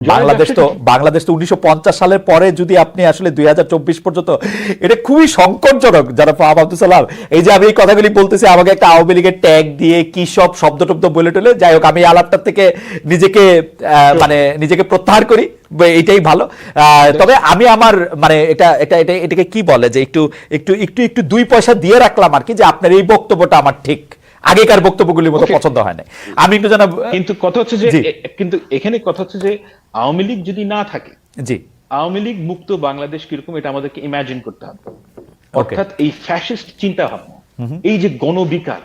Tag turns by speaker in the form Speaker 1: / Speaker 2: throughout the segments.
Speaker 1: বাংলাদেশ তো বাংলাদেশ তো উনিশশো সালের পরে যদি আপনি আসলে দুই হাজার চব্বিশ পর্যন্ত এটা খুবই সংকটজনক যারা ফাহাম আব্দুল সালাম। এই যে আমি এই কথাগুলি বলতেছি আমাকে একটা আওয়ামী লীগের ট্যাগ দিয়ে কি সব শব্দ টব্দ বলে টলে যাই হোক আমি আলাপটার থেকে নিজেকে আহ, মানে নিজেকে প্রত্যাহার করি এইটাই ভালো। আহ, তবে আমি আমার মানে এটা এটা এটা এটাকে কি বলে যে একটু একটু একটু একটু দুই পয়সা দিয়ে রাখলাম আর কি যে আপনার এই বক্তব্যটা আমার ঠিক। আগেকার বক্তব্যগুলির মতো পছন্দ হয় না আমি একটু জানাব
Speaker 2: কিন্তু কথা হচ্ছে যে কিন্তু এখানে কথা হচ্ছে যে আওয়ামী লীগ যদি না থাকে
Speaker 1: জি।
Speaker 2: আওয়ামী লীগ মুক্ত বাংলাদেশ কীরকম এটা আমাদেরকে ইমাজিন করতে হবে। অর্থাৎ এই ফ্যাসিস্ট চিন্তা ভাবনা এই যে গণবিকার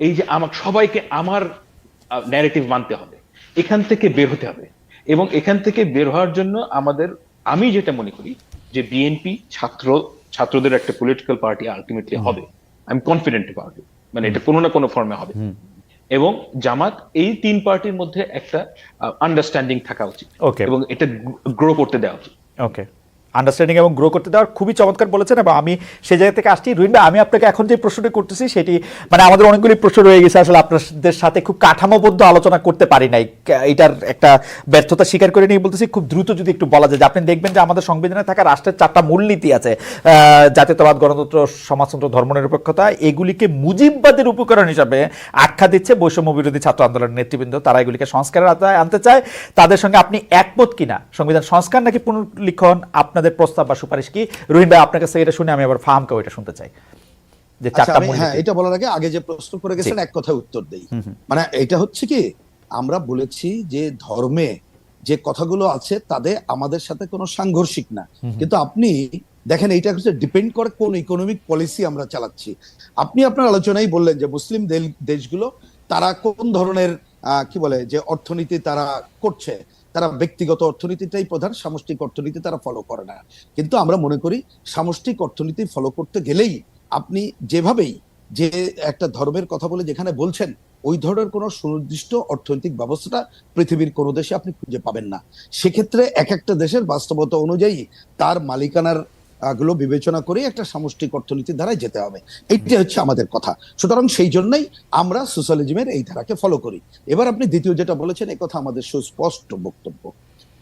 Speaker 2: এই যে আমাকে সবাইকে আমার ন্যারেটিভ মানতে হবে। এখান থেকে বের হতে হবে। এবং এখান থেকে বের হওয়ার জন্য আমাদের আমি যেটা মনে করি যে বিএনপি ছাত্র ছাত্রদের একটা পলিটিক্যাল পার্টি আলটিমেটলি হবে। আমি কনফিডেন্ট পার্টি মানে এটা কোনো না কোনো ফর্মে হবে। এবং জামাত এই তিন পার্টির মধ্যে একটা আন্ডারস্ট্যান্ডিং থাকা উচিত. এবং এটা গ্রো করতে দেওয়া উচিত।
Speaker 1: ওকে আন্ডারস্ট্যান্ডিং এবং গ্রো করতে দেওয়ার খুবই চমৎকার বলেছেন এবং আমি সেই জায়গা থেকে আসছি। রুইন আমি আপনাকে এখন যে প্রশ্নটি করতেছি সেটি মানে আমাদের অনেকগুলি প্রশ্ন রয়ে গেছে, আসলে আপনাদের সাথে খুব কাঠামোবদ্ধ আলোচনা করতে পারি নাই। এটার একটা ব্যর্থতা স্বীকার করে নিয়ে বলতেছি, খুব দ্রুত যদি একটু বলা যায় যে আপনি দেখবেন যে আমাদের সংবিধানে থাকা রাষ্ট্রের চারটা মূলনীতি আছে জাতীয়তাবাদ, গণতন্ত্র, সমাজতন্ত্র, ধর্মনিরপেক্ষতা। এগুলিকে মুজিববাদের উপকরণ হিসাবে আখ্যা দিচ্ছে বৈষম্য বিরোধী ছাত্র আন্দোলনের নেতৃবৃন্দ। তারা এগুলিকে সংস্কারের আনতে চায়। তাদের সঙ্গে আপনি একমত কিনা? সংবিধান সংস্কার নাকি পুনর্লিখন? আপনাদের প্রস্তাব বা সুপারিশ কি? রহিম ভাই আপনার কাছে এটা শুনে আমি আবার ফাহামকেও এটা শুনতে চাই। যে
Speaker 3: আচ্ছা
Speaker 1: চারটা
Speaker 3: হ্যাঁ এটা বলার আগে আগে যে প্রশ্ন করে গেছেন এক কথায় উত্তর দেই। মানে এটা হচ্ছে কি আমরা বলেছি যে ধর্মে যে কথাগুলো আছে তাদের আমাদের সাথে কোনো সাংঘর্ষিক না। কিন্তু আপনি দেখেন এইটা হচ্ছে ডিপেন্ড করে কোন ইকোনমিক পলিসি আমরা চালাচ্ছি। আপনি আপনার আলোচনায় বললেন যে মুসলিম দেশগুলো তারা কোন ধরনের কি বলে যে অর্থনীতি তারা করছে তারা ব্যক্তিগত অর্থনীতিটাই প্রধান, সামষ্টিক অর্থনীতি তারা ফলো করে না। কিন্তু আমরা মনে করি, সামষ্টিক অর্থনীতি ফলো করতে গেলেই আপনি যেভাবেই যে একটা ধর্মের কথা বলে যেখানে বলছেন, ওই ধরনের কোনো সুনির্দিষ্ট অর্থনৈতিক ব্যবস্থাটা পৃথিবীর কোনো দেশে আপনি খুঁজে পাবেন না। সেক্ষেত্রে এক একটা দেশের বাস্তবতা অনুযায়ী তার মালিকানার গুলো বিবেচনা করে একটা সামষ্টিক অর্থনীতির ধারায় যেতে হবে। এইটা হচ্ছে আমাদের কথা। সুতরাং সেই জন্যই আমরা সোশ্যালিজমের এই ধারাকে ফলো করি। এবার আপনি দ্বিতীয় যেটা বলেছেন এই কথা আমাদের সুস্পষ্ট বক্তব্য।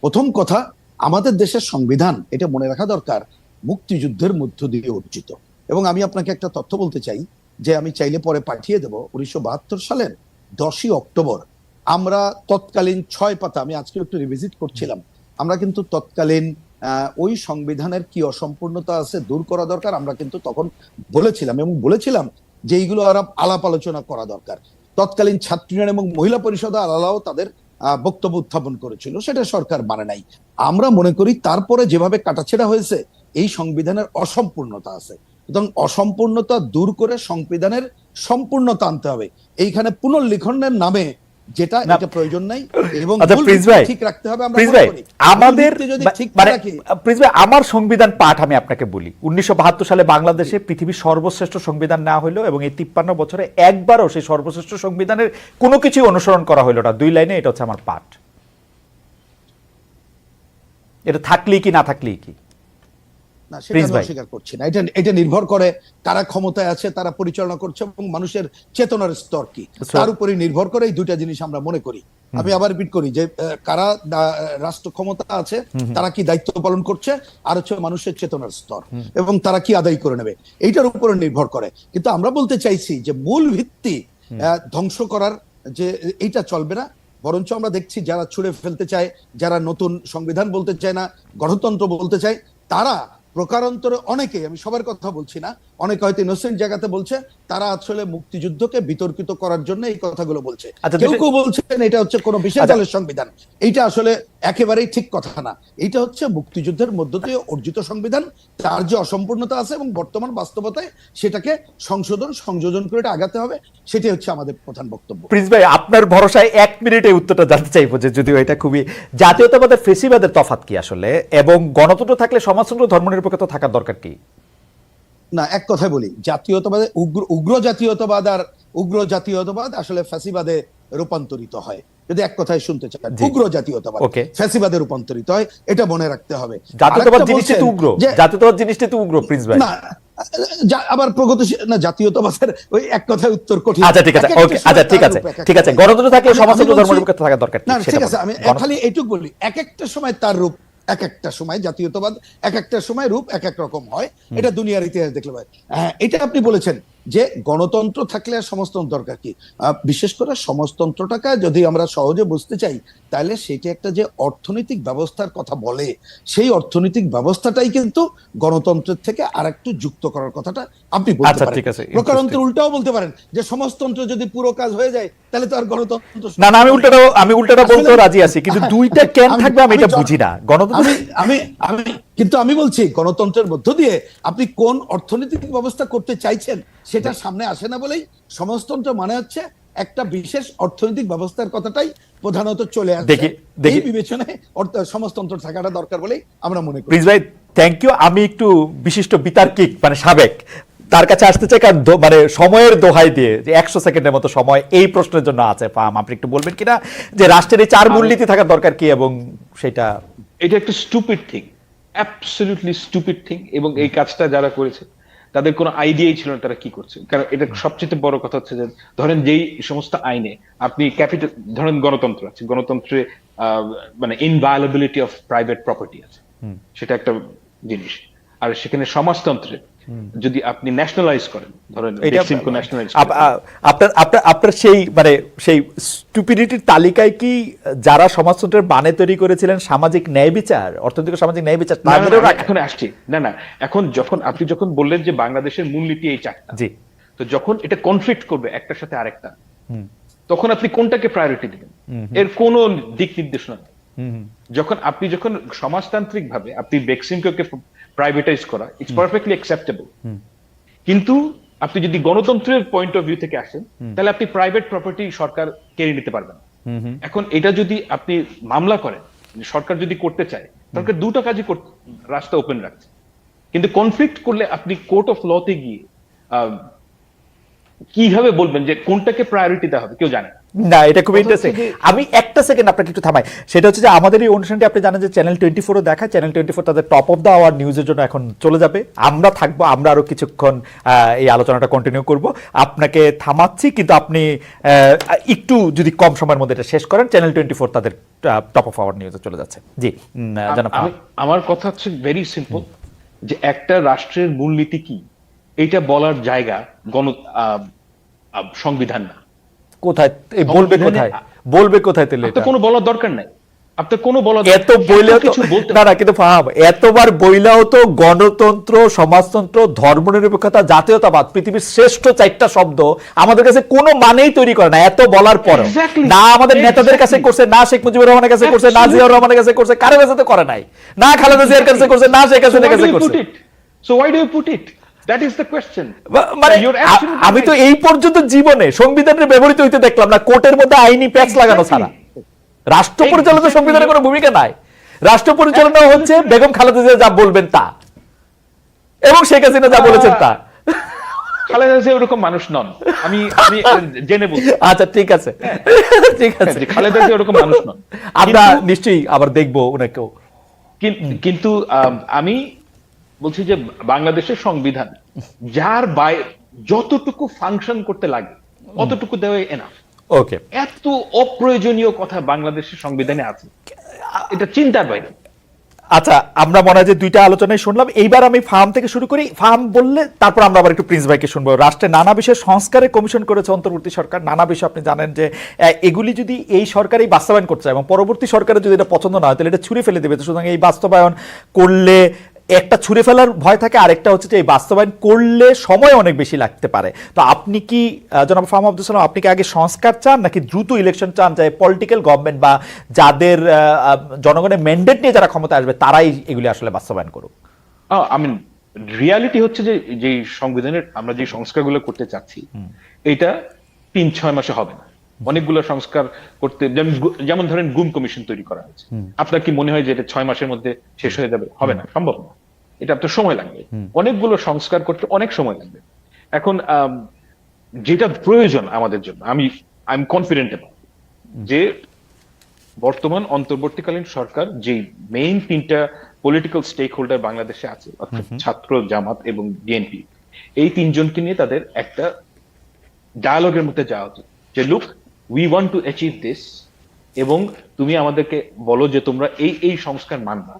Speaker 3: প্রথম কথা, আমাদের দেশের সংবিধান, এটা মনে রাখা দরকার, মুক্তিযুদ্ধের মধ্য দিয়ে অর্জিত। এবং আমি আপনাকে একটা তথ্য বলতে চাই, যে আমি চাইলে পরে পাঠিয়ে দেব। উনিশশো বাহাত্তর সালের দশই অক্টোবর, আমরা তৎকালীন ছয় পাতা, আমি আজকে একটু রিভিজিট করছিলাম। আমরা কিন্তু তৎকালীন ওই সংবিধানের কি অসম্পূর্ণতা আছে দূর করা দরকার? আমরা কিন্তু তখন বলেছিলাম এবং বলেছিলাম যে এইগুলো আলাপ আলাপ আলোচনা করা দরকার। তৎকালীন ছাত্র এবং মহিলা পরিষদ আলালাও তাদের বক্তব্য উত্থাপন করেছিল। সেটা সরকার মানে নাই। আমরা মনে করি তারপরে যেভাবে কাটাছেড়া হয়েছে, এই সংবিধানের অসম্পূর্ণতা আছে। সুতরাং অসম্পূর্ণতা দূর করে সংবিধানের সম্পূর্ণতা আনতে হবে। এইখানে পুনর্লিখনের নামে যেটা
Speaker 1: না।
Speaker 3: এটা প্রয়োজন নাই এবং
Speaker 1: আচ্ছা
Speaker 3: ঠিক রাখতে হবে আমরা
Speaker 1: আমাদের মানে ভাই আমার সংবিধান পাঠ আমি আপনাকে বলি। উনিশশো বাহাত্তর সালে বাংলাদেশে পৃথিবীর সর্বশ্রেষ্ঠ সংবিধান নেওয়া হলো এবং এই তিপ্পান্ন বছরে একবারও সেই সর্বশ্রেষ্ঠ সংবিধানের কোনো কিছুই অনুসরণ করা হলো না। দুই লাইনে এটা হচ্ছে আমার পাঠ। এটা থাকলেই কি না থাকলেই কি?
Speaker 3: না সেটা। অস্বীকার করছি না। এটা এটা নির্ভর করে কারা ক্ষমতায় আছে তারা পরিচালনা করছে এবং মানুষের চেতনার স্তর কি। তার উপরে নির্ভর করে এই দুইটা জিনিস আমরা মনে করি। আমি আবার রিপিট করি যে কারা রাষ্ট্র ক্ষমতা আছে তারা কি দায়িত্ব পালন করছে আর হচ্ছে মানুষের চেতনার স্তর। এবং তারা কি আদায় করে নেবে এইটার উপরে নির্ভর করে। কিন্তু আমরা বলতে চাইছি যে মূল ভিত্তি ধ্বংস করার যে এইটা চলবে না। বরঞ্চ আমরা দেখছি যারা ছুড়ে ফেলতে চায় যারা নতুন সংবিধান বলতে চায় না গণতন্ত্র বলতে চায় তারা প্রকারান্তরে অনেকে আমি সবার কথা বলছি না অনেকে হয়তো ইনোসেন্ট জায়গাতে বলছে তারা আসলে মুক্তিযুদ্ধকে বিতর্কিত করার জন্য এই কথাগুলো বলছে।
Speaker 1: আচ্ছা,
Speaker 3: কেউ কেউ বলছেন এটা হচ্ছে কোনো বিশেষ
Speaker 1: আচ্ছা।
Speaker 3: দলের সংবিধান। এইটা আসলে একেবারেই ঠিক কথা না। এটা হচ্ছে মুক্তিযুদ্ধের মধ্য দিয়ে অর্জিত সংবিধান তার যে অসম্পূর্ণতা আছে এবং বর্তমান বাস্তবতায় সেটাকে সংশোধন সংযোজন করে এটা আগাতে হবে সেটাই হচ্ছে আমাদের প্রধান বক্তব্য।
Speaker 1: প্রিন্স ভাই আপনার ভরসায় এক মিনিটে উত্তরটা জানতে চাইব যে যদিও এটা খুবই জাতীয়তাবাদের ফেসিবাদের তফাৎ কি আসলে? এবং গণতন্ত্র থাকলে সমাজতন্ত্র ধর্মনিরপেক্ষতা থাকার দরকার কি?
Speaker 3: না এক কথায় বলি জাতীয়তাবাদ উগ্র উগ্র জাতীয়তাবাদ আর উগ্র জাতীয়তাবাদ আসলে ফ্যাসিবাদে রূপান্তরিত হয়। যদি এক কথায় শুনতে চান উগ্র জাতীয়তাবাদ. ফ্যাসিবাদে রূপান্তরিত হয় এটা মনে রাখতে হবে।
Speaker 1: জাতীয়তাবাদ জিনিসটা তো উগ্র। জাতীয়তাবাদ জিনিসটা তো উগ্র প্রিন্স ভাই।
Speaker 3: না আবার প্রগতিশীল না জাতীয়তাবাদের ওই এক কথায় উত্তর কঠিন।
Speaker 1: আচ্ছা ঠিক আছে ওকে আচ্ছা ঠিক আছে ঠিক আছে। গণতন্ত্র থাকলে
Speaker 3: আমি-
Speaker 1: সমাজ
Speaker 3: আমি বলছি-
Speaker 1: ধর্মনিরপেক্ষ থাকা দরকার
Speaker 3: না ঠিক আছে আমি খালি এইটুকু বলি এক একটা সময় তার রূপ এক একটা সময় জাতীয়তাবাদ এক একটা সময় রূপ এক এক রকম হয়। এটা দুনিয়ার ইতিহাস দেখলে হয় হ্যাঁ এটা আপনি বলেছেন যে গণতন্ত্র থাকলে আর সমাজতন্ত্র দরকার কি? আহ, বিশেষ করে সমাজতন্ত্রটাকে যদি আমরা সহজে বুঝতে চাই তাহলে সেটা একটা যে অর্থনৈতিক ব্যবস্থার কথা বলে সেই অর্থনৈতিক ব্যবস্থাটাই কিন্তু গণতন্ত্রের থেকে আর একটু যুক্ত করার কথাটা আপনি বলতে
Speaker 1: আচ্ছা,
Speaker 3: পারেন। প্রকারান্তর উল্টাও বলতে পারেন যে সমাজতন্ত্র যদি পুরো কাজ হয়ে যায় তাহলে তো আর গণতন্ত্র
Speaker 1: না না আমি উল্টাটা আমি উল্টাটা বলতেও রাজি আছি কিন্তু দুইটা কেন থাকবে আমি এটা বুঝি না। গণতন্ত্র
Speaker 3: আমি আমি কিন্তু আমি বলছি গণতন্ত্রের মধ্য দিয়ে আপনি কোন অর্থনৈতিক ব্যবস্থা করতে চাইছেন সেটা সামনে আসে না বলেই সমাজতন্ত্র মানে হচ্ছে একটা বিশেষ অর্থনৈতিক ব্যবস্থার কথাটাই প্রধানত চলে আসে
Speaker 1: দেখি- দেখি-
Speaker 3: বিবেচনায় অর্থ- সমাজতন্ত্র থাকাটা দরকার বলেই আমরা মনে করি।
Speaker 1: প্রিন্স ভাই থ্যাংক ইউ আমি একটু বিশিষ্ট বিতার্কিক মানে সাবেক তার কাছে আসতে চাই কারণ মানে সময়ের দোহাই দিয়ে যে একশো সেকেন্ডের মতো সময় এই প্রশ্নের জন্য আছে। ফার্ম আপনি একটু বলবেন কিনা? যে রাষ্ট্রের এই চার মূলনীতি থাকার দরকার কি এবং সেটা
Speaker 2: এটা একটা stupid thing absolutely stupid thing এবং এই কাজটা যারা করেছে তাদের কোনো আইডিয়াই ছিল না তারা কি করছে। কারণ এটা সবচেয়ে বড় কথা হচ্ছে যে ধরেন যেই সমস্ত আইনে আপনি ক্যাপিটাল ধরেন গণতন্ত্র আছে গণতন্ত্রে আহ, মানে ইনভায়োলেবিলিটি অফ প্রাইভেট প্রপার্টি আছে। সেটা একটা জিনিস। আর সেখানে সমাজতন্ত্রে যদি আপনি ন্যাশনালাইজ করেন ধরেন
Speaker 1: আপনার আপনার আপনার সেই মানে সেই স্টুপিডিটির তালিকায় কি যারা সমাজতন্ত্রের বানে তৈরি করেছিলেন সামাজিক ন্যায় বিচার অর্থনৈতিক সামাজিক ন্যায় বিচার
Speaker 2: এখন আসছি। না না এখন যখন আপনি যখন বললেন যে বাংলাদেশের মূলনীতি এই চারটা
Speaker 1: জি।
Speaker 2: তো যখন এটা কনফ্লিক্ট করবে একটার সাথে আরেকটা তখন আপনি কোনটাকে প্রায়োরিটি দিবেন? এর কোন দিক নির্দেশনা নেই। যখন আপনি যখন সমাজতান্ত্রিক ভাবে আপনি বেক্সিমকে প্রাইভেটাইজ করা ইটস পারফেক্টলি অ্যাকসেপ্টেবল কিন্তু আপনি যদি গণতন্ত্রের পয়েন্ট অফ ভিউ থেকে আসেন তাহলে আপনি প্রাইভেট প্রপার্টি সরকার কেড়ে নিতে পারবেন এখন এটা যদি আপনি মামলা করেন সরকার যদি করতে চায় সরকার দুটো কাজই রাস্তা ওপেন রাখছে। কিন্তু কনফ্লিক্ট করলে আপনি কোর্ট অফ লতে গিয়ে কীভাবে বলবেন যে কোনটাকে প্রায়োরিটি দেওয়া হবে? কেউ জানে না।
Speaker 1: না এটা খুব ইন্টারেস্টিং আমি একটা সেকেন্ড আপনাকে একটু থামাই। সেটা হচ্ছে যে আমাদের এই অনুষ্ঠানটি আপনি জানেন যে চ্যানেল টোয়েন্টি ফোরও দেখায়। চ্যানেল টোয়েন্টি ফোর তাদের টপ অফ দ্য আওয়ার নিউজের জন্য এখন চলে যাবে। আমরা থাকব আমরা আরও কিছুক্ষণ এই আলোচনাটা কন্টিনিউ করব। আপনাকে থামাচ্ছি কিন্তু আপনি আহ, একটু যদি কম সময়ের মধ্যে এটা শেষ করেন চ্যানেল টোয়েন্টি ফোর তাদের টপ অফ আওয়ার নিউজে চলে যাচ্ছে। জি জানাব
Speaker 2: আমার কথা হচ্ছে ভেরি সিম্পল যে একটা রাষ্ট্রের মূলনীতি কি? এটা বলার জায়গা গণ সংবিধান না।
Speaker 1: কোথায়? বলবে কোথায়? বলবে কোথায় তাহলে এটা?
Speaker 2: কোনো বলার দরকার নাই। আপনার কোনো বলার
Speaker 1: এত বইলেও
Speaker 2: কিছু বলতে
Speaker 1: না না কিন্তু ফাহাম এতবার বইলাও তো গণতন্ত্র সমাজতন্ত্র ধর্মনিরপেক্ষতা জাতীয়তাবাদ পৃথিবীর শ্রেষ্ঠ চারটা শব্দ আমাদের কাছে কোনো মানেই তৈরি করে না এত বলার পর না আমাদের নেতাদের কাছে করছে না শেখ মুজিবুর রহমানের কাছে করছে না. জিয়াউর রহমানের কাছে করছে কারও কাছে তো করে নাই। না খালেদা জিয়ার কাছে করছে না শেখ হাসিনার কাছে করছে।
Speaker 2: put it? So why do you the question.
Speaker 1: বা- মানে আমি তো এই পর্যন্ত জীবনে সংবিধানের ব্যবহৃত হইতে দেখলাম না কোর্টের মধ্যে আইনি প্যাচ লাগানো ছাড়া। রাষ্ট্র পরিচালনা সংবিধানের কোনো ভূমিকা নাই। রাষ্ট্র পরিচালনা হচ্ছে বেগম খালেদা জিয়া যা বলবেন তা। এবং শেখ হাসিনা যা বলেছেন তা।
Speaker 2: খালেদা জিয়া ওরকম মানুষ নন। আমি আমি জেনে বলছি।
Speaker 1: আচ্ছা ঠিক আছে। ঠিক আছে।
Speaker 2: খালেদা জিয়া ওরকম মানুষ নন।
Speaker 1: আমরা নিশ্চয়ই আবার দেখব ওনাকেও।
Speaker 2: কিন্তু আমি বলছি যে বাংলাদেশের সংবিধান যার বাইরে যতটুকু ফাংশন করতে লাগে অতটুকু দেওয়া এনাফ
Speaker 1: ওকে
Speaker 2: এত অপ্রয়োজনীয় কথা বাংলাদেশের সংবিধানে আছে। এটা চিন্তার বাইরে।
Speaker 1: আচ্ছা আমরা মনে হয় যে দুইটা আলোচনায় শুনলাম। এইবার আমি ফার্ম থেকে শুরু করি। ফার্ম বললে তারপর আমরা আবার একটু প্রিন্স ভাইকে শুনব। রাষ্ট্রে নানা বিষয়ে সংস্কারে কমিশন করেছে অন্তর্বর্তী সরকার। নানা বিষয় আপনি জানেন যে এগুলি যদি এই সরকারই বাস্তবায়ন করছে এবং পরবর্তী সরকারের যদি এটা পছন্দ না হয় তাহলে এটা ছুঁড়ে ফেলে দেবে। সুতরাং এই বাস্তবায়ন করলে একটা ছুঁড়ে ফেলার ভয় থাকে আরেকটা হচ্ছে যে এই বাস্তবায়ন করলে সময় অনেক বেশি লাগতে পারে। তো আপনি কি জনাব ফার্ম আব্দুল সালাম আপনি কি আগে সংস্কার চান নাকি দ্রুত ইলেকশন চান? যে পলিটিক্যাল গভর্নমেন্ট বা যাদের জনগণের ম্যান্ডেট নিয়ে যারা ক্ষমতা আসবে তারাই এগুলি আসলে বাস্তবায়ন করুক?
Speaker 2: আই মিন রিয়ালিটি হচ্ছে যে যে সংবিধানের আমরা যে সংস্কারগুলো করতে চাচ্ছি এটা তিন ছয় মাসে হবে না। অনেকগুলো সংস্কার করতে যেমন ধরেন গুম কমিশন তৈরি করা হয়েছে। আপনার কি মনে হয় যে এটা ছয় মাসের মধ্যে শেষ হয়ে যাবে? হবে না সম্ভব না। এটা আপনার সময় লাগবে। অনেকগুলো সংস্কার করতে অনেক সময় লাগবে। এখন যেটা প্রয়োজন আমাদের জন্য আমি আই এম কনফিডেন্ট যে বর্তমান অন্তর্বর্তীকালীন সরকার যে মেইন তিনটা পলিটিক্যাল স্টেক হোল্ডার বাংলাদেশে আছে অর্থাৎ ছাত্র জামাত এবং বিএনপি এই তিনজনকে নিয়ে তাদের একটা ডায়ালগের মধ্যে যাওয়া উচিত। যে look we want to achieve this এবং তুমি আমাদেরকে বলো যে তোমরা এই এই সংস্কার মানবা।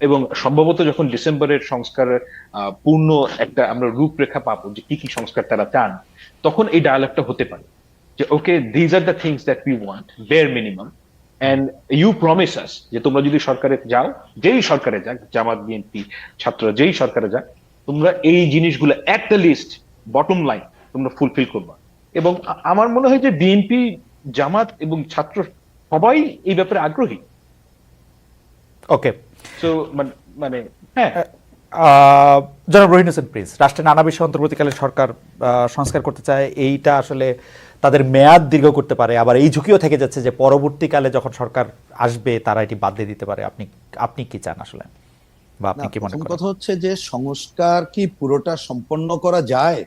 Speaker 2: এবং সম্ভবত যখন ডিসেম্বরের সংস্কারের আহ, পূর্ণ একটা আমরা রূপরেখা পাবো যে কি কি সংস্কার তারা চান তখন এই ডায়ালগটা হতে পারে। যে okay these are the things that we want bare minimum and you promise us যে তোমরা যদি সরকারে যাও যেই সরকারে যাক জামাত বিএনপি ছাত্র যেই সরকারে যাক তোমরা এই জিনিসগুলো এক দ্য লিস্ট বটম লাইন তোমরা ফুলফিল করবা। এবং আমার মনে হয় যে বিএনপি জামাত এবং ছাত্র সবাই এই ব্যাপারে আগ্রহী।
Speaker 1: ওকে।
Speaker 2: তো মানে হ্যাঁ।
Speaker 1: আহ, জনাব রহিন হোসেন প্রিন্স রাষ্ট্রের নানা বিষয়ে অন্তর্বর্তীকালীন সরকার সংস্কার করতে চায় এইটা আসলে তাদের মেয়াদ দীর্ঘ করতে পারে। আবার এই ঝুঁকিও থেকে যাচ্ছে যে পরবর্তীকালে যখন সরকার আসবে তারা এটি বাদ দিয়ে দিতে পারে। আপনি আপনি কি চান আসলে? বা আপনি কি মনে করেন?
Speaker 3: কথা হচ্ছে যে সংস্কার কি পুরোটা সম্পন্ন করা যায়?